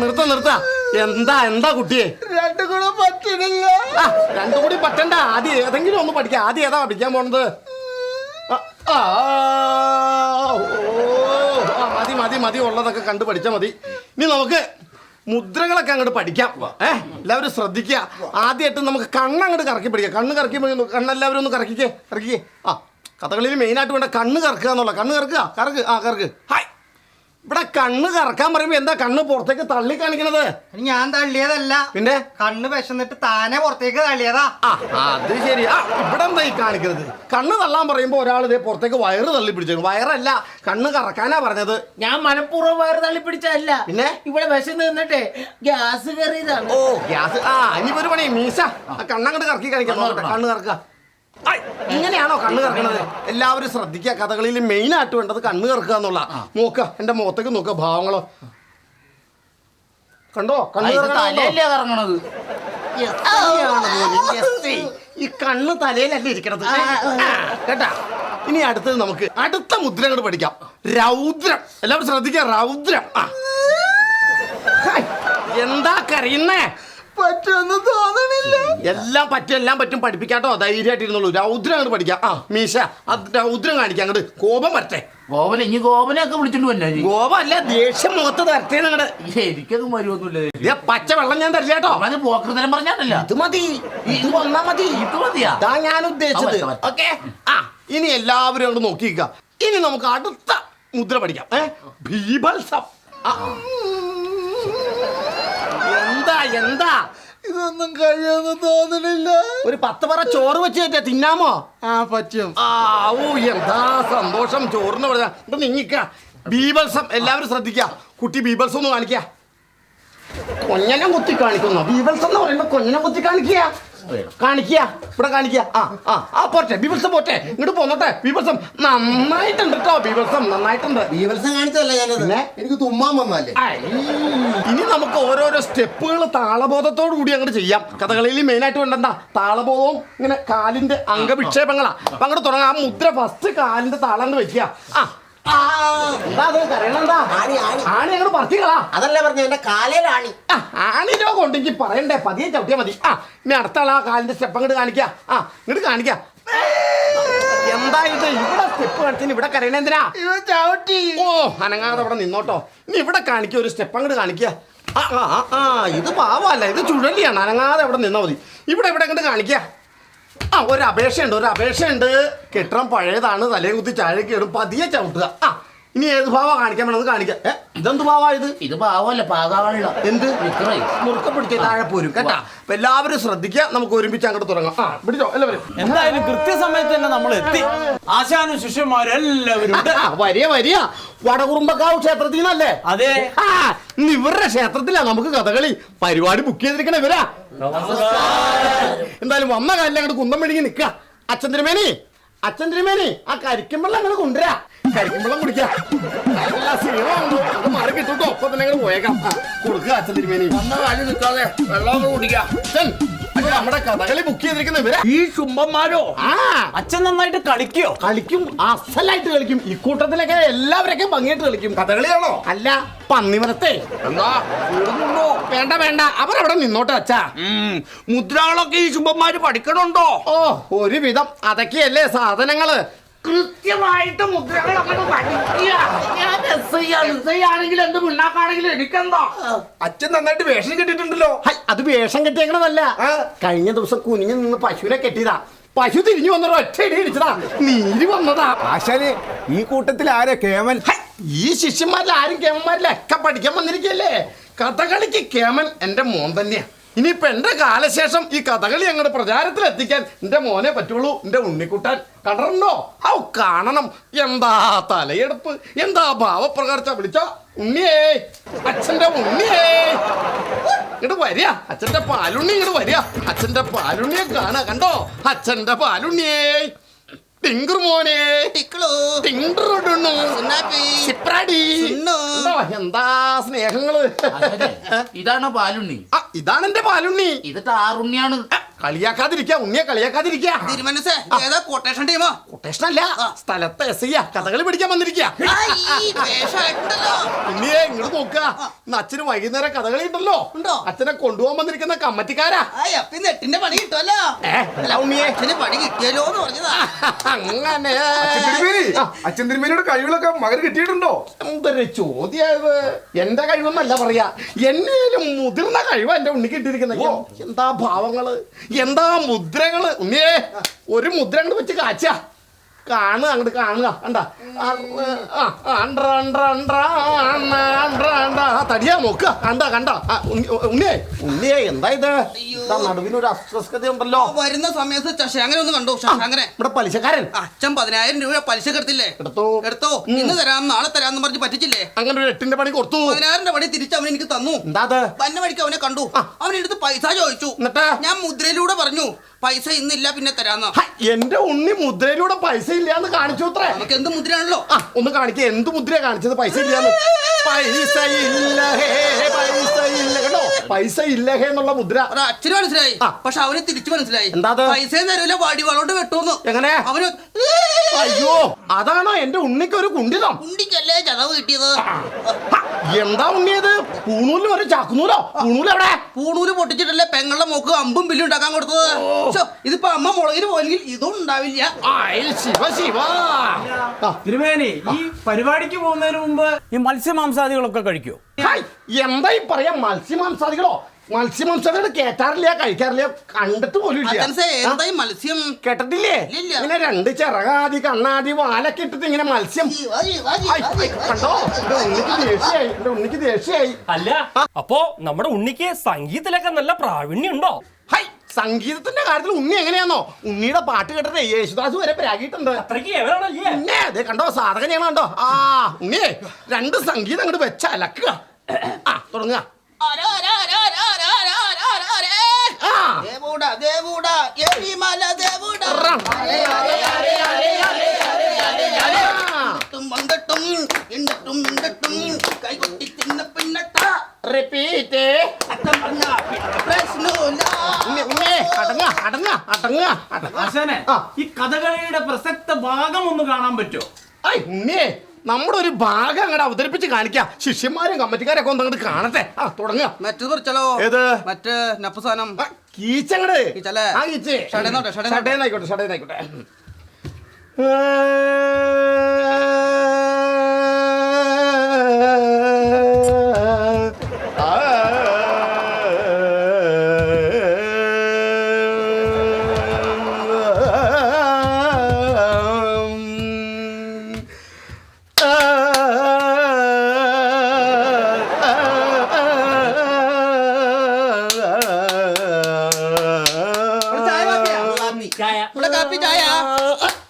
നിർത്ത നിർത്ത. എന്താ എന്താ കുട്ടിയെ രണ്ടു കൂടെ പറ്റണില്ല. രണ്ടു കൂടി പറ്റണ്ട. ആദ്യം ഏതെങ്കിലും ഒന്ന് പഠിക്കാം. ആദ്യം ഏതാ പഠിക്കാൻ പോണത്? മതി മതി മതി. ഉള്ളതൊക്കെ കണ്ടു പഠിച്ചാൽ മതി. ഇനി നമുക്ക് മുദ്രകളൊക്കെ അങ്ങോട്ട് പഠിക്കാം. ഏഹ് എല്ലാവരും ശ്രദ്ധിക്കുക. ആദ്യമായിട്ട് നമുക്ക് കണ്ണങ്ങോട്ട് കറക്കി പഠിക്കാം കണ്ണ് കറക്കി കണ്ണെല്ലാവരും ഒന്ന് കറക്കിക്കേ. കറക്കിക്കേ. ആ കഥകളിയിൽ മെയിനായിട്ട് വേണ്ട കണ്ണ് കറക്കുക എന്നുള്ള കണ്ണ് കറക്കുക. കറക്ക്. ആ കറക്ക്. ഹായ് ഇവിടെ കണ്ണ് കറക്കാൻ പറയുമ്പോ എന്താ കണ്ണ് പുറത്തേക്ക് തള്ളി കാണിക്കണത്? ഞാൻ തള്ളിയതല്ല. പിന്നെ? കണ്ണ് വിശന്നിട്ട് താനെ പുറത്തേക്ക് തള്ളിയതാ. ആ അത് ശരി. ആ ഇവിടെ എന്താ ഈ കാണിക്കുന്നത് കണ്ണ് തള്ളാൻ പറയുമ്പോ ഒരാൾ ഇതേ പുറത്തേക്ക് വയറ് തള്ളി പിടിച്ചു വയറല്ല കണ്ണ് കറക്കാനാ പറഞ്ഞത്. ഞാൻ മനഃപൂർവം വയറ് തള്ളി പിടിച്ചല്ല പിന്നെ? ഇവിടെ വിശന്ന് നിന്നിട്ടേ ഗ്യാസ് കയറിയതാണ്. ഓ ഗ്യാസ്. ആ ഇനി ഒരു പണി. മീശ ആ കണ്ണങ്ങോട്ട് കറക്കി കാണിക്കാം. കണ്ണ് കറക്കുക. ഐ, ഇങ്ങനെയാണോ കണ്ണു കറക്കണത്? എല്ലാവരും ശ്രദ്ധിക്കുക. കഥകളിയിൽ മെയിൻ ആയിട്ട് വേണ്ടത് കണ്ണു കറക്കുക എന്നുള്ള നോക്ക എന്റെ മുഖത്തേക്ക് നോക്ക ഭാവങ്ങളോ. കണ്ടോ? കണ്ണു കറങ്ങണത്? ഈ കണ്ണ് തലയിലല്ല ഇരിക്കണത്? കേട്ടാ? ഇനി അടുത്തത് നമുക്ക് അടുത്ത മുദ്ര അങ്ങോട്ട് പഠിക്കാം. രൗദ്രം. എല്ലാവരും ശ്രദ്ധിക്കുക രൗദ്രം. എന്താ കരയുന്നേ? പറ്റുമെന്ന് തോന്നണില്ല. എല്ലാം പറ്റും എല്ലാം പറ്റും. പഠിപ്പിക്കാട്ടോ. ധൈര്യമായിട്ടിരുന്നുള്ളൂ. രൗദ്രം അങ്ങോട്ട് പഠിക്കാം. ആ മീശ അത് രൗദ്രം കാണിക്കാം. അങ്ങോട്ട് കോപം വരട്ടെ. ഗോപന ഇനി ഗോപനെയൊക്കെ വിളിച്ചിട്ട് വന്നെ കോപം അല്ല ദേഷ്യം മുഖത്ത് തരട്ടെ നിങ്ങടെ എനിക്കത് മരുവൊന്നുമില്ല പച്ച വെള്ളം ഞാൻ തരില്ല കേട്ടോ. അത് പോക്കൃതരം പറഞ്ഞാണല്ല ഇത് മതി. ഇത് വന്നാ മതി. ഇത് മതിയാ. ഞാൻ ഉദ്ദേശിച്ചത്. ആ, ഓക്കെ? ആ ഇനി എല്ലാവരും അങ്ങോട്ട് നോക്കിക്ക ഇനി നമുക്ക് അടുത്ത മുദ്ര പഠിക്കാം. ഏ? ഭീഭത്സം. ആ. എന്താ? ഇതൊന്നും കഴിയുമെന്ന് തോന്നണില്ല. ഒരു പത്ത് പറ ചോറ് വെച്ച് കയറ്റാ തിന്നാമോ? ആ പറ്റും. ആ ഓ എന്താ സന്തോഷം ചോറിന് പറഞ്ഞ. ഇപ്പൊ നിങ്ങിക്ക. ബീബൽസം എല്ലാവരും ശ്രദ്ധിക്ക. കുട്ടി ബീബൽസം ഒന്ന് കാണിക്ക. കൊഞ്ഞനം കുത്തി കാണിക്കുന്നു. ബീബൽസം എന്ന് പറയുമ്പോ കൊഞ്ഞനം കുത്തി കാണിക്കുക. കാണിക്കുക. ഇവിടെ കാണിക്കുക. ആ ആ ആ പോട്ടെ. ബീബൽസം പോട്ടെ. ഇങ്ങോട്ട് പോന്നോട്ടെ. ബീബൽസം നന്നായിട്ടുണ്ട് കേട്ടോ ബീബൽസം നന്നായിട്ടുണ്ട്. ബീവത്സം കാണിച്ചതല്ല ഞാനത്. പിന്നെ? എനിക്ക് തുമ്മാൻ വന്നല്ലേ ഐ, ഇനി നമുക്ക് ഓരോരോ സ്റ്റെപ്പുകൾ താളബോധത്തോടു കൂടി അങ്ങോട്ട് ചെയ്യാം. കഥകളിയിൽ മെയിനായിട്ട് വേണ്ടെന്താ താളബോധവും ഇങ്ങനെ കാലിന്റെ അംഗവിക്ഷേപങ്ങളാ. അപ്പൊ അങ്ങോട്ട് തുടങ്ങാം. ആ മുദ്ര ഫസ്റ്റ് കാലിന്റെ താളം അങ്ങട് വെക്കുക. ആ ആണി, അങ്ങോട്ട് പറത്തിക്കളാ. അതല്ല പറഞ്ഞു എന്റെ കാലേലാണി ആ, ആണി രോഗം ഉണ്ടെങ്കിൽ പറയണ്ടേ? പതിയെ ചവിട്ടിയാ മതി. ആ ഇനി കാലിന്റെ സ്റ്റെപ്പ് അങ്ങോട്ട് ആ ഇങ്ങോട്ട് എന്താ ഇത്? ഇവിടെ സ്റ്റെപ്പ് ഇവിടെ കരയണെന്തിനാ ഇവ ചവിട്ടി. ഓ അനങ്ങാതെ അവിടെ നിന്നോട്ടോ. ഇനി ഇവിടെ കാണിക്കുക ഒരു സ്റ്റെപ്പ് അങ്ങോട്ട് കാണിക്കുക ആ ആ, ആ ഇത് പാവല്ല ഇത് ചുഴലിയാണ്. അനങ്ങാതെ അവിടെ നിന്നാ മതി. ഇവിടെ ഇവിടെ അങ്ങോട്ട് കാണിക്കുക ആ ഒരു അപേക്ഷയുണ്ട് ഒരു അപേക്ഷയുണ്ട്. കെട്ടിടം പഴയതാണ് തലേ കുത്തി ചാഴ കയറും പതിയെ ചവിട്ടുക. ആ ഇനി ഏത് ഭാവ കാണിക്കാൻ വേണമെന്ന് കാണിക്കാം. ഏ ഇതെന്ത് ഭാവാ ഇത്? ഇത് പാവല്ല പാകാവള്ള എന്ത്? മുറുക്ക പിടിച്ച് താഴെ പോരും കേട്ടാ? അപ്പൊ എല്ലാവരും ശ്രദ്ധിക്കുക നമുക്ക് ഒരുമിച്ച് അങ്ങോട്ട് തുടങ്ങാം. ആ പിടിച്ചോ എല്ലാവരും. എന്തായാലും കൃത്യസമയത്ത് തന്നെ നമ്മൾ എത്തി. ആശാനും ശിഷ്യന്മാരും എല്ലാവരും ഉണ്ട്. ആ, വരിക വരിക. വടകുറുമ്പക്കാവ് ക്ഷേത്രത്തിൽ നിന്നല്ലേ? അതെ. ആ, ഇന്ന് ഇവരുടെ ക്ഷേത്രത്തിലാ നമുക്ക് കഥകളി. പരിപാടി ബുക്ക് ചെയ്തിരിക്കണ ഇവരാ. എന്തായാലും വന്ന കാലിൽ അങ്ങോട്ട് കുന്തം മെഴുകി നിക്ക അച്ഛൻ തിരുമേനി. അച്ഛൻ തിരുമേനി ആ കരിക്കുമ്പെള്ളം അങ്ങനെ കൊണ്ടുവരാ. കരിക്കുമ്പെള്ളം കുടിക്കാം. നല്ല ക്ഷീണമുണ്ട്. അത് മാറി കിട്ടും ഒപ്പം തന്നെ പോയേക്കാം. കൊടുക്കുക അച്ഛൻ തിരുമേനി. വന്ന കാര്യം നിൽക്കാതെ വെള്ളം കുടിക്കാം. നമ്മുടെ കഥകളി ബുക്ക് ചെയ്തിരിക്കുന്ന ഇവരെ. ഈ ചുംബന്മാരോ? ആ. അച്ഛൻ നന്നായിട്ട് കളിക്കോ? കളിക്കും അസലായിട്ട് കളിക്കും. ഇക്കൂട്ടത്തിലൊക്കെ എല്ലാവരൊക്കെ ഭംഗിയായിട്ട് കളിക്കും. കഥകളിയാണോ? അല്ല പന്നിമരത്തെ എന്താ? വേണ്ട വേണ്ട. അവരവിടെ നിന്നോട്ടെ അച്ഛാ. മുദ്രകളൊക്കെ ഈ ചുംബന്മാര് പഠിക്കണുണ്ടോ? ഓ ഒരുവിധം. അതൊക്കെയല്ലേ സാധനങ്ങൾ. കൃത്യമായിട്ട് മുദ്രകൾ അങ്ങോട്ട് പഠിക്കുക. ഞാൻ എസ് ഐ ആണ് എസ് ഐ ആണെങ്കിലും എന്ത് പിണ്ണാക്കാണെങ്കിലും എനിക്കെന്താ? അച്ഛൻ നന്നായിട്ട് വേഷം കെട്ടിട്ടുണ്ടല്ലോ ഹൈ, അത് വേഷം കെട്ടിയേക്കണതല്ല. കഴിഞ്ഞ ദിവസം കുനിഞ്ഞു നിന്ന് പശുവിനെ കെട്ടിയതാ. പശു തിരിഞ്ഞു വന്നൊരു ഒറ്റ ഇടി ഇടിച്ചതാ. നീര് വന്നതാ. ആശാനെ ഈ കൂട്ടത്തിൽ ആരാ കേമൻ? ഹൈ, ഈ ശിഷ്യന്മാരിൽ ആരും കേമന്മാരിലൊക്കെ പഠിക്കാൻ വന്നിരിക്കല്ലേ? കഥകളിക്ക് കേമൻ എന്റെ മോൻ തന്നെയാ. ഇനിയിപ്പൊ എന്റെ കാലശേഷം ഈ കഥകളി അങ്ങോട്ട് പ്രചാരത്തിൽ എത്തിക്കാൻ എന്റെ മോനെ പറ്റുള്ളൂ എന്റെ ഉണ്ണിക്കുട്ടാൻ കണ്ടോ? ഔ കാണണം. എന്താ തലയെടുപ്പ്? എന്താ ഭാവപ്രകാർച്ച വിളിച്ചോ. ഉണ്ണിയേ അച്ഛന്റെ ഉണ്ണിയേ. ഇങ്ങോട്ട് വരിക. അച്ഛന്റെ പാലുണ്ണി ഇങ്ങോട്ട് വരിക. അച്ഛന്റെ പാലുണ്ണിയെ കാണാ കണ്ടോ? അച്ഛന്റെ പാലുണ്ണിയേ. ടിങ്കർ മോനെ? എന്താ? സ്നേഹങ്ങൾ. ഇതാണ് പാലുണ്ണി? ആ, ഇതാണ് എന്റെ പാലുണ്ണി. ഇത് ടാറുണ്ണിയാണ്. ആ, കളിയാക്കാതിരിക്ക ഉണ്ണിയെ കളിയാക്കാതിരിക്ക. കൊട്ടേഷൻ ടീമോ? കൊട്ടേഷനല്ല സ്ഥലത്ത് എസ് ഐ കഥകളി പിടിക്കാൻ വന്നിരിക്കുക ഉണ്ണിയെ ഇങ്ങോട്ട് നോക്കുക ഇന്ന് അച്ഛന് വൈകുന്നേരം കഥകളി ഉണ്ടല്ലോ. ഉണ്ടോ? അച്ഛനെ കൊണ്ടുപോകാൻ വന്നിരിക്കുന്ന കമ്മറ്റിക്കാരാ. നെട്ടിന്റെ പണി കിട്ടുമല്ലോ അല്ല പണി കിട്ടിയല്ലോ എന്ന് പറഞ്ഞതാ. അങ്ങനെ. അച്ഛൻ തിരുമേനിയുടെ കഴിവുകളൊക്കെ മകന് കിട്ടിയിട്ടുണ്ടോ? എന്തൊരു ചോദ്യത് എന്റെ കഴിവെന്നല്ല പറയാ. എന്നേലും മുതിർന്ന കഴിവ് എന്റെ ഉണ്ണി കിട്ടിയിരിക്കുന്ന എന്താ ഭാവങ്ങൾ? എന്താ മുദ്രകൾ? ഉണ്ണിയേ ഒരു മുദ്ര അങ്ങോട്ട് വെച്ച് കാച്ച. കാണുക അങ്ങോട്ട് കാണുക. കണ്ട? തടിയാ നോക്കുക. കണ്ട കണ്ട. ഉണ്ണിയേ ഉണ്ണിയേ എന്താ ഇത്? നടുവിനൊരു അസ്വസ്ഥത ഉണ്ടല്ലോ. വരുന്ന സമയത്ത് അങ്ങനെ ഒന്ന് കണ്ടു? അങ്ങനെ ഇവിടെ പലിശക്കാരൻ. അച്ഛൻ പതിനായിരം രൂപ പലിശ കെടുത്തില്ലേ? എടുത്തോ. എടുത്തോ. ഇന്ന് തരാം നാളെ തരാന്ന് പറഞ്ഞ് പറ്റിച്ചില്ലേ? അങ്ങനെ ഒരു എട്ടിന്റെ പണി കൊടുത്തു. പതിനായിരം പണി തിരിച്ച് അവൻ എനിക്ക് തന്നു. എന്താ അത്? വന്ന വഴിക്ക് അവനെ കണ്ടു. അവൻ എടുത്ത് പൈസ ചോദിച്ചു. എന്നിട്ട്? ഞാൻ മുദ്രയിലൂടെ പറഞ്ഞു പൈസ ഇന്നില്ല പിന്നെ തരാന്ന്. എന്റെ ഉണ്ണി മുദ്രയിലൂടെ പൈസ ഇല്ലാന്ന് കാണിച്ചു അത്രേ. നമുക്ക് എന്ത് മുദ്രയാണല്ലോ? ആ ഒന്ന് കാണിക്ക. എന്ത് മുദ്ര കാണിച്ചത്? പൈസ ഇല്ലാന്ന്. പൈസ ഇല്ല ഹേ പൈസ ഇല്ല. കേട്ടോ പൈസ ഇല്ല ഹേ എന്നുള്ള മുദ്ര. അച്ഛന് മനസ്സിലായി. പക്ഷെ അവന് തിരിച്ചു മനസ്സിലായി. എന്താ? പൈസ തരൂല വാടിവാളോണ്ട് വെട്ടൂന്ന് എങ്ങനെ? അവന് അയ്യോ അതാണോ എന്റെ ഉണ്ണിക്ക് ഒരു കുണ്ടിതം കുണ്ടിക്കല്ലേ ചതവ് കിട്ടിയത് എന്താ ഉണ്ണിയത്? പൂണൂലിന് ഒരു ചാക്കുന്നൂലോ പൂണൂൽ എവിടെ? പൂണൂൽ പൊട്ടിച്ചിട്ടല്ലേ പെങ്ങളുടെ മോക്ക് അമ്പും ബില്ലും ഉണ്ടാക്കാൻ കൊടുത്തത്? ഇതിപ്പോ അമ്മ മുളകിന് പോയെങ്കിൽ ഇതും ഉണ്ടാവില്ല. ശിവ ശിവ. തിരുമേനി ഈ പരിപാടിക്ക് പോകുന്നതിന് മുമ്പ് ഈ മത്സ്യമാംസാദികളൊക്കെ കഴിക്കോ? എന്താ ഈ പറയാ മത്സ്യമാംസാദികളോ? മത്സ്യമാംസാദികൾ കേട്ടാറില്ല കഴിക്കാറില്ല കണ്ടിട്ട് പോലും ഇല്ല. മത്സ്യം കേട്ടിട്ടില്ലേ? ഇല്ല. ഇങ്ങനെ രണ്ട് ചിറകാതി കണ്ണാതി വാലൊക്കെ ഇട്ടിട്ട് ഇങ്ങനെ മത്സ്യം. കണ്ടോ? എന്റെ ഉണ്ണിക്ക് ദേഷ്യായി എന്റെ ഉണ്ണിക്ക് ദേഷ്യായി. അല്ല അപ്പോ നമ്മുടെ ഉണ്ണിക്ക് സംഗീതത്തിലൊക്കെ നല്ല പ്രാവീണ്യം ഉണ്ടോ ഹൈ സംഗീതത്തിന്റെ കാര്യത്തിൽ ഉണ്ണി എങ്ങനെയാണോ ഉണ്ണിയുടെ പാട്ട് കേട്ടത് യേശുദാസ് വരെ പ്രാഗിയിട്ടുണ്ട്. ഉണ്ണേ അതെ കണ്ടോ സാധകനെയാണോ കണ്ടോ? ആ ഉണ്ണിയെ രണ്ട് സംഗീതം അങ്ങോട്ട് വെച്ച അലക്കുക. ആ തുടങ്ങുക. దేవుడా దేవుడా ఎలిమల దేవుడా വന്നിട്ടും എന്നിട്ടും എന്നിട്ടും കൈകൊട്ടി തിന്ന പിന്നട്ട. റിപ്പീറ്റ് അച്ഛൻ പറഞ്ഞ പ്രശ്നമില്ല ഈ കഥകളിയുടെ പ്രസക്ത ഭാഗം ഒന്ന് കാണാൻ പറ്റുമോ? ഉണ്ണിയേ നമ്മുടെ ഒരു ഭാഗം അങ്ങോട്ട് അവതരിപ്പിച്ച് കാണിക്കാം. ശിഷ്യന്മാരും കമ്മറ്റിക്കാരൊക്കെ ഒന്ന് അങ്ങോട്ട് കാണട്ടെ. ആ തുടങ്ങുക മറ്റു പറിച്ചാലോ? ഏത്? മറ്റേ നപ്പുസാനം കീച്ചങ്ങട്. ആയിക്കോട്ടെ ആ കീച്ച്. ഷടേന്നായിക്കോട്ടെ ഷടേന്നായിക്കോട്ടെ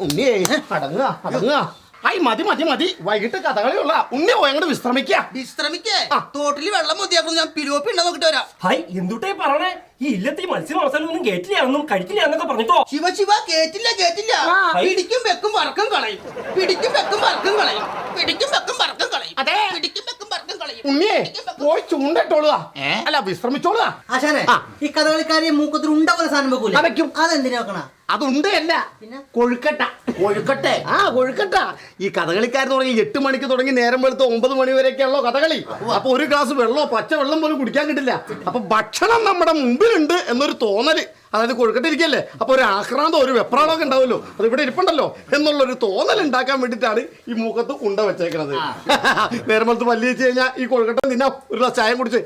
ഉണ്ണിയേ അടങ്ങുക അടങ്ങുക. ഐ മതി മതി മതി. വൈകിട്ട് കഥകളിയുള്ള ഉണ്ണി പോയി അങ്ങോട്ട് വിശ്രമിക്കുക വിശ്രമിക്കേ? ആ. തോട്ടിൽ വെള്ളം മതിയാക്കുന്നു. ഞാൻ പിലോപ്പി ഉണ്ടോ നോക്കിട്ട് വരാം. ഹായ് എന്തുട്ടേ പറഞ്ഞേ ഈ ഇല്ലത്തെ മത്സ്യം ഒന്നും കേട്ടില്ല ഒന്നും കഴിക്കില്ല എന്നൊക്കെ പറഞ്ഞിട്ടോ? ശിവ ശിവ കേറ്റില്ല കേറ്റില്ല. പിടിക്കും വെക്കും വറക്കും കളയും. പിടിക്കും വെക്കും വറക്കും കളയും. പിടിക്കും വെക്കും വറക്കും കളയും. അതെ. പിടിക്കും വെക്കും വറക്കും കളയും. ഉണ്ണിയെ പോയി ചൂണ്ടിട്ടോളുക. അല്ല വിശ്രമിച്ചോളുക. ആശാനെ ഈ കഥകളിക്കാരി മൂക്കത്തിൽ ഉണ്ട പോലെ സാധനം വെക്കൂല? വെക്കും. അതെന്തിനാ വെക്കണ? അതുണ്ട് അല്ല പിന്നെ? കൊഴുക്കട്ട. കൊഴുക്കട്ടെ? ആ കൊഴുക്കട്ട. ഈ കഥകളിക്കാർ തുടങ്ങി എട്ട് മണിക്ക് തുടങ്ങി നേരം വെളുത്ത് ഒമ്പത് മണി വരെയൊക്കെയാണല്ലോ കഥകളി. അപ്പൊ ഒരു ഗ്ലാസ് വെള്ളമോ പച്ച വെള്ളം പോലും കുടിക്കാൻ കിട്ടില്ല. അപ്പൊ ഭക്ഷണം നമ്മുടെ മുമ്പിലുണ്ട് എന്നൊരു തോന്നൽ. അതായത് കൊഴുക്കട്ടിരിക്കല്ലേ? അപ്പൊ ഒരു ആക്രാന്തം ഒരു വെപ്രാളമൊക്കെ ഉണ്ടാവുമല്ലോ. അത് ഇവിടെ ഇരിപ്പുണ്ടല്ലോ എന്നുള്ളൊരു തോന്നൽ ഉണ്ടാക്കാൻ വേണ്ടിയിട്ടാണ് ഈ മുഖത്ത് ഉണ്ട വെച്ചേക്കുന്നത് നേരം വെളുത്ത് പല്ലി വെച്ച് കഴിഞ്ഞാൽ ഈ കൊഴുക്കട്ട നിന്നാ ഒരു ഗ്ലാസ് ചായം കുടിച്ച്.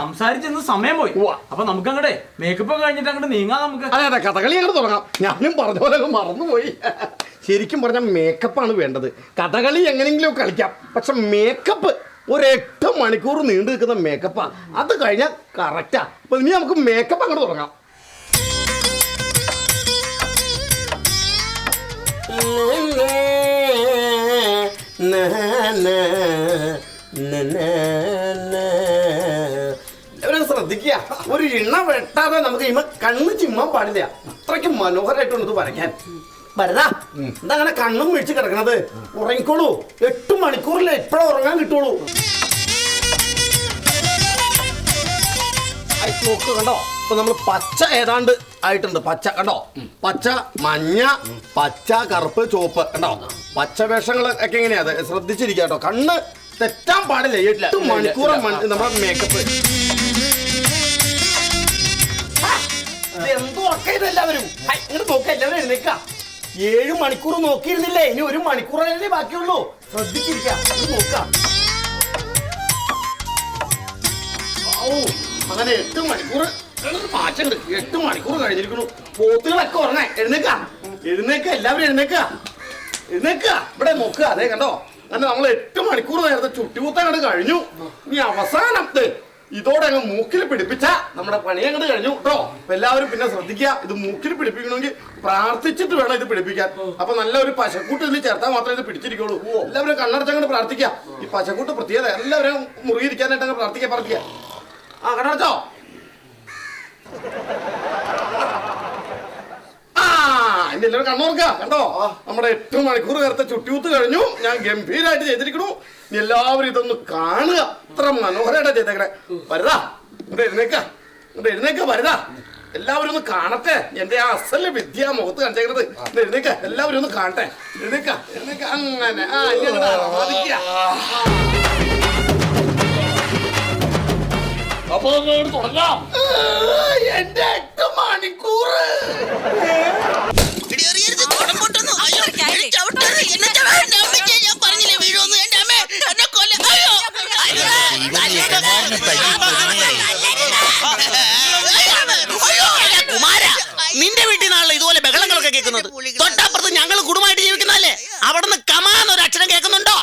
സംസാരിച്ചെന്ന് സമയം പോയി. അപ്പൊ നമുക്ക് അങ്ങോട്ട് മേക്കപ്പ് കഴിഞ്ഞിട്ട് അങ്ങോട്ട് നീങ്ങാം നമുക്ക്. അതെ അതെ കഥകളി അങ്ങോട്ട് തുടങ്ങാം. ഞാനും പറഞ്ഞ പോലെ മറന്നുപോയി. ശരിക്കും പറഞ്ഞാൽ മേക്കപ്പാണ് വേണ്ടത്. കഥകളി എങ്ങനെയെങ്കിലും കളിക്കാം. പക്ഷെ മേക്കപ്പ് ഒരു മണിക്കൂർ നീണ്ടു നിൽക്കുന്ന മേക്കപ്പാണ് അത് കഴിഞ്ഞാൽ കറക്റ്റാ അപ്പൊ ഇനി നമുക്ക് മേക്കപ്പ് അങ്ങോട്ട് തുടങ്ങാം. ശ്രദ്ധിക്കുക. ഒരു ഇണ വെട്ടാതെ നമുക്ക് ഇമ്മ കണ്ണ് ചിമ്മാൻ പാടില്ല. അത്രയ്ക്ക് മനോഹരമായിട്ടുണ്ട് വരയ്ക്കാൻ. വരതാ എന്താ അങ്ങനെ കണ്ണും വീഴ്ച കിടക്കണത്. ഉറങ്ങിക്കോളൂ. എട്ട് മണിക്കൂറിൽ എപ്പോഴും ഉറങ്ങാൻ കിട്ടുള്ളൂ? നോക്ക് കണ്ടോ? ഇപ്പൊ നമ്മൾ പച്ച ഏതാണ്ട് ആയിട്ടുണ്ട്. പച്ച കണ്ടോ? പച്ച മഞ്ഞ പച്ച കറുപ്പ് ചുവപ്പ്. കണ്ടോ? പച്ച വേഷങ്ങൾ ഒക്കെ എങ്ങനെയാ? അത് ശ്രദ്ധിച്ചിരിക്കുക കേട്ടോ. കണ്ണ് തെറ്റാൻ പാടില്ല. എട്ട് മണിക്കൂർ നമ്മുടെ മേക്കപ്പ് എന്തോ ഉറക്കയിതെല്ലാവരും ഇങ്ങോട്ട് നോക്ക എല്ലാവരും എഴുന്നേക്ക. ഏഴ് മണിക്കൂർ നോക്കിയിരുന്നില്ലേ? ഇനി ഒരു മണിക്കൂറല്ലേ ബാക്കിയുള്ളൂ. ശ്രദ്ധിച്ചിരിക്കാം. ഓ അങ്ങനെ എട്ട് മണിക്കൂർ. മാറ്റുണ്ട് എട്ട് മണിക്കൂർ കഴിഞ്ഞിരിക്കുന്നു. പോത്തുകളൊക്കെ ഉറങ്ങാ എഴുന്നേക്ക. എഴുന്നേക്ക എല്ലാവരും എഴുന്നേക്ക. എഴുന്നേക്ക. ഇവിടെ നോക്കുക അതെ കണ്ടോ? അങ്ങനെ നമ്മൾ എട്ട് മണിക്കൂർ നേരത്തെ അങ്ങോട്ട് കഴിഞ്ഞു. ഇനി അവസാനം ദേ, ഇതോടെ അങ്ങ് മൂക്കിൽ പിടിപ്പിച്ച നമ്മുടെ പണി അങ്ങോട്ട് കഴിഞ്ഞു. കേട്ടോ അപ്പൊ എല്ലാവരും പിന്നെ ശ്രദ്ധിക്കുക ഇത് മൂക്കിൽ പിടിപ്പിക്കണമെങ്കിൽ പ്രാർത്ഥിച്ചിട്ട് വേണം ഇത് പിടിപ്പിക്കാൻ. അപ്പൊ നല്ല ഒരു പശക്കൂട്ട് ഇതിൽ ചേർത്താൽ മാത്രമേ ഇത് പിടിച്ചിരിക്കുള്ളൂ. എല്ലാവരും കണ്ണടച്ചങ്ങോട്ട് പ്രാർത്ഥിക്കുക. ഈ പശക്കൂട്ട് പ്രത്യേകത എല്ലാവരും മുറിയിരിക്കാനായിട്ട് അങ്ങ് പ്രാർത്ഥിക്കുക പ്രാർത്ഥിക്കുക. ആ കണ്ണടച്ചോ? ആ ഇനി എല്ലാവരും കണ്ണോർക്ക കണ്ടോ? നമ്മുടെ എട്ട് മണിക്കൂർ നേരത്തെ ചുട്ടിയൂത്ത് കഴിഞ്ഞു. ഞാൻ ഗംഭീരമായിട്ട് ചെയ്തിരിക്കണു എല്ലാവരും ഇതൊന്ന് കാണുക. അത്ര മനോഹരമായിട്ടാ ചെയ്തേക്കണേ. വരുതാ ഇവിടെ എഴുന്നേക്ക. ഇവിടെ എഴുന്നേക്ക വരുതാ എല്ലാവരും ഒന്ന് കാണട്ടെ. എന്റെ ആ അസൽ വിദ്യ മുഖത്ത് കാണിച്ചേക്കണത്. ഇവിടെ എഴുന്നേക്ക. എല്ലാവരും ഒന്ന് കാണട്ടെ. എഴുന്നേക്ക എഴുന്നേക്ക. അങ്ങനെ. ആ ഇനി അങ്ങട് ആരാധിക്കുക. അപ്പൊ അങ്ങോട്ട് തുടങ്ങാം. എന്റെ എട്ട് മണിക്കൂറ് കുടം പൊട്ടുന്നു. അയ്യോ. എന്നെ ഞാൻ പറഞ്ഞില്ലേ വീഴുമെന്ന്. എന്റെ അമ്മേ, എന്നെ കൊല്ല- അയ്യോ. അയ്യോ. അയ്യോ. എടാ, കുമാരാ, നിന്റെ വീട്ടിൽ നിന്നാണല്ലോ ഇതുപോലെ ബഹളങ്ങളൊക്കെ കേൾക്കുന്നത് തൊട്ടപ്പുറത്ത് ഞങ്ങൾ കുടുംബമായിട്ട് ജീവിക്കുന്നല്ലേ അവിടുന്ന് കമാന്ന് ഒരു അക്ഷരം കേൾക്കുന്നുണ്ടോ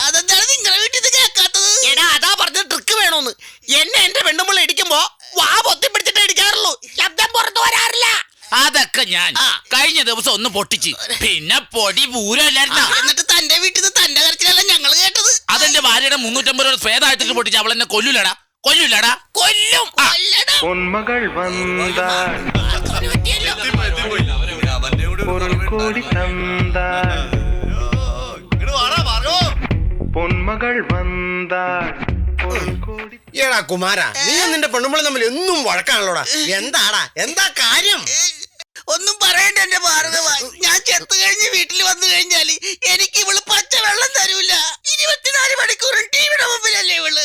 അതെന്താണ് നിങ്ങളുടെ വീട്ടിൽ കേൾക്കാത്തത് എടാ അതാ പറഞ്ഞ ട്രിക്ക് വേണോന്ന് എന്നെ എന്റെ പെണ്ണുമ്പിള്ള ഇടിക്കുമ്പോ വാ പൊത്തി പിടിച്ചിട്ട് ഇടിക്കാറുള്ളൂ ശബ്ദം പുറത്തു വരാറില്ല അതൊക്കെ ഞാൻ കഴിഞ്ഞ ദിവസം ഒന്ന് പൊട്ടിച്ച് പിന്നെ പൊടി പൂരല്ലായിരുന്ന എന്നിട്ട് തന്റെ വീട്ടിൽ നിന്ന് അതെന്റെ ഭാര്യയുടെ മുന്നൂറ്റമ്പത് രൂപ സ്വേതായിട്ട് പൊട്ടിച്ച് അവൾ എന്നെ കൊല്ലൂലടാ. കൊല്ലൂലടാ. കൊല്ലും പൊന്മകൾ കുമാര നീ നിന്റെ പെണ്ണുമ്പോൾ തമ്മിൽ എന്നും വഴക്കാണല്ലോടാ. എന്താടാ? എന്താ കാര്യം? ഒന്നും പറയണ്ട എന്റെ ഭാർഗവ ഞാൻ ചെത്ത് കഴിഞ്ഞ് വീട്ടിൽ വന്നു കഴിഞ്ഞാൽ എനിക്ക് ഇവൾ പച്ചവെള്ളം തരൂല. ഇരുപത്തിനാല് മണിക്കൂറും ടിവിയുടെ മുമ്പിലല്ലേ ഇവൾ?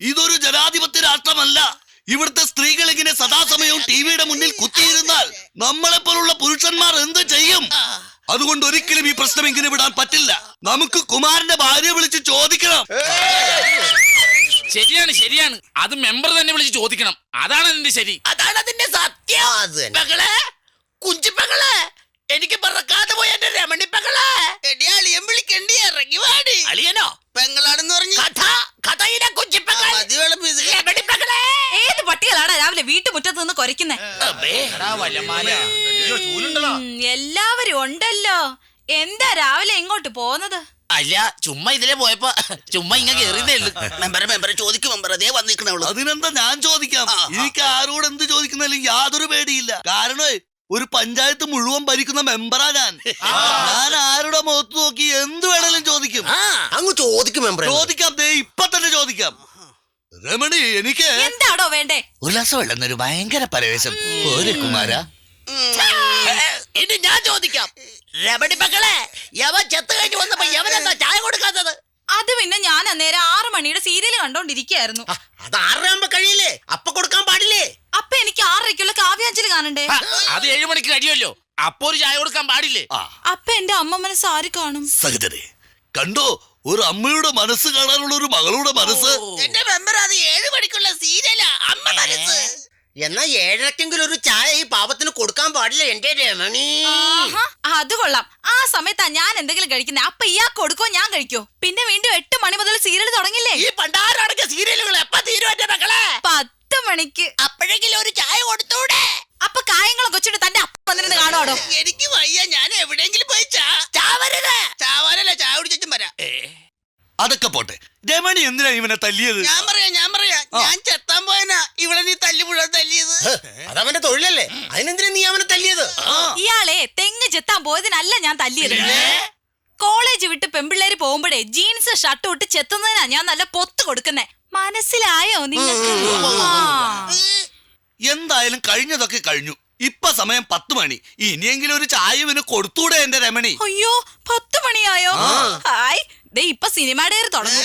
ഇതൊരു ജനാധിപത്യ രാഷ്ട്രമല്ല. ഇവിടുത്തെ സ്ത്രീകൾ ഇങ്ങനെ സദാസമയവും ടിവിയുടെ മുന്നിൽ കുത്തിയിരുന്നാൽ നമ്മളെ പോലുള്ള പുരുഷന്മാർ എന്ത് ചെയ്യും? അതുകൊണ്ട് ഒരിക്കലും ഈ പ്രശ്നം ഇങ്ങനെ വിടാൻ പറ്റില്ല. നമുക്ക് കുമാരന്റെ ഭാര്യ വിളിച്ച് ചോദിക്കണം. ശരിയാണ് ശരിയാണ്. അത് മെമ്പർ തന്നെ വിളിച്ച് ചോദിക്കണം. അതാണ് അതിന്റെ ശരി. അതാണ് അതിന്റെ സത്യം. പെങ്ങളെ കുഞ്ചി പെങ്ങളെ എനിക്ക് പറക്കാതെ പോയ എന്റെ രമണി പെങ്ങളെ എടിയാളിയൻ വിളിക്കണ്ടി ഇറങ്ങി വാടി. അളിയനോ? പെങ്ങളാണെന്ന് പറഞ്ഞു. കഥ കഥയിലെ കുഞ്ചിപ്പകളെ രമണി പെങ്ങളെ ഏത് പട്ടികളാണ് രാവിലെ വീട്ടുമുറ്റത്ത് നിന്ന് കൊരയ്ക്കുന്നേ? എല്ലാവരും ഉണ്ടല്ലോ. എന്താ രാവിലെ എങ്ങോട്ട് പോകുന്നത്? അല്ല ചുമ്മാ ഇതിലെ പോയപ്പോ ചുമ്മാ ഇങ്ങനെ കേറിയതേ ഉള്ളു മെമ്പറെ മെമ്പറെ ചോദിക്കും മെമ്പർ അതേ വന്നിക്കണുള്ളൂ അതിനെന്താ ഞാൻ ചോദിക്കാം? എനിക്ക് ആരോട് എന്ത് ചോദിക്കുന്നില്ല യാതൊരു പേടിയില്ല. കാരണം ഒരു പഞ്ചായത്ത് മുഴുവൻ ഭരിക്കുന്ന മെമ്പറാ ഞാൻ. ഞാൻ ആരുടെ മുഖത്ത് നോക്കി എന്ത് വേണേലും ചോദിക്കും. അങ്ങ് ചോദിക്കും മെമ്പർ ചോദിക്കാം ദേ ഇപ്പൊ തന്നെ ചോദിക്കാം. രമണി എനിക്ക് എന്താടോ വേണ്ടേ? വെള്ളം തരൂ. ഭയങ്കര പരവേശം. ഒരു കുമാര. ഇനി ഞാൻ ചോദിക്കാം. രമണി മക്കളെ യവൻ ചെത്ത് കഴിഞ്ഞ് വന്നപ്പോ യവനെന്താ ചായ കൊടുക്കാത്തത്? അത് പിന്നെ ഞാൻ അന്നേരം ആറ് മണിയുടെ സീരിയൽ കണ്ടോണ്ടിരിക്കയായിരുന്നു അത് ആറരയാകുമ്പോ കഴിയില്ലേ? അപ്പൊ കൊടുക്കാൻ പാടില്ലേ? അപ്പൊ എനിക്ക് ആറരയ്ക്കുള്ള കാവ്യാഞ്ജലി കാണണ്ടേ? ആ, അത് ഏഴു മണിക്ക് കഴിയുമല്ലോ അപ്പൊ ഒരു ചായ കൊടുക്കാൻ പാടില്ലേ? അപ്പൊ എന്റെ അമ്മ മനസ്സ് ആര് കാണും? സഹിതരെ കണ്ടോ? ഒരു അമ്മയുടെ മനസ്സ് കാണാനുള്ള ഒരു മകളുടെ മനസ്സ്. എന്റെ മെമ്പർ അത് ഏഴ് മണിക്കുള്ള സീരിയലാ. അമ്മ മനസ്സ്. എന്നാ ഏഴരക്കെങ്കിലും ഒരു ചായ ഈ പാപത്തിന് കൊടുക്കാൻ പാടില്ല എന്റെ രമണി. ആഹാ, അത് കൊള്ളാം. ആ സമയത്താ ഞാൻ എന്തെങ്കിലും കഴിക്കുന്നത് അപ്പൊ ഇയാ കൊടുക്കോ ഞാൻ കഴിക്കോ പിന്നെ വീണ്ടും എട്ട് മണി മുതൽ സീരിയൽ തുടങ്ങില്ലേ? ഈ പണ്ടാരടങ്ങിയ സീരിയലുകൾ എപ്പ തീരും എന്റെ മക്കളെ? പത്ത് മണിക്ക്. അപ്പോഴെങ്കിലും ഒരു ചായ കൊടുത്തൂടെ? അപ്പൊ കായങ്ങളൊക്കെ വെച്ചിട്ട് തന്റെ അപ്പ വന്നിരുന്ന് കാണുവാടോ? എനിക്ക് വയ്യ ഞാൻ എവിടെയെങ്കിലും പോയി ചാ ചാവരല്ലേ ചാവാനല്ല ചായ കുടിച്ചും വരാം. അതൊക്കെ പോട്ടെ. രമണി എന്തിനാ ഇവനെ തല്ലിയത്? ഞാൻ പറയാം ഞാൻ ചെത്താൻ പോയനാ. ഇവിടെ നീ തല്ലി മുഴുവൻ തല്ലിയത്. അതവന്റെ തൊഴിലല്ലേ? അതിനെന്തിനാ നീ അവനെ തല്ലിയത്? ഇയാളെ തെങ്ങ് ചെത്താൻ പോയതിനല്ല ഞാൻ തല്ലിയത്. കോളേജ് വിട്ട് പെമ്പിള്ളേര് പോകുമ്പോഴേ ജീൻസ് ഷർട്ട് ഇട്ട് ചെത്തുന്നതിനാ ഞാൻ നല്ല പൊത്ത് കൊടുക്കുന്നേ. മനസ്സിലായോ നിങ്ങൾക്ക്? എന്തായാലും കഴിഞ്ഞതൊക്കെ കഴിഞ്ഞു. ഇപ്പൊ സമയം പത്ത് മണി. ഇനിയെങ്കിലും ഒരു ചായവിന് കൊടുത്തൂടെ എന്റെ രമണി. അയ്യോ പത്ത് മണിയായോ? ഹായ് ദേ ഇപ്പൊ സിനിമയുടെ തുടങ്ങും.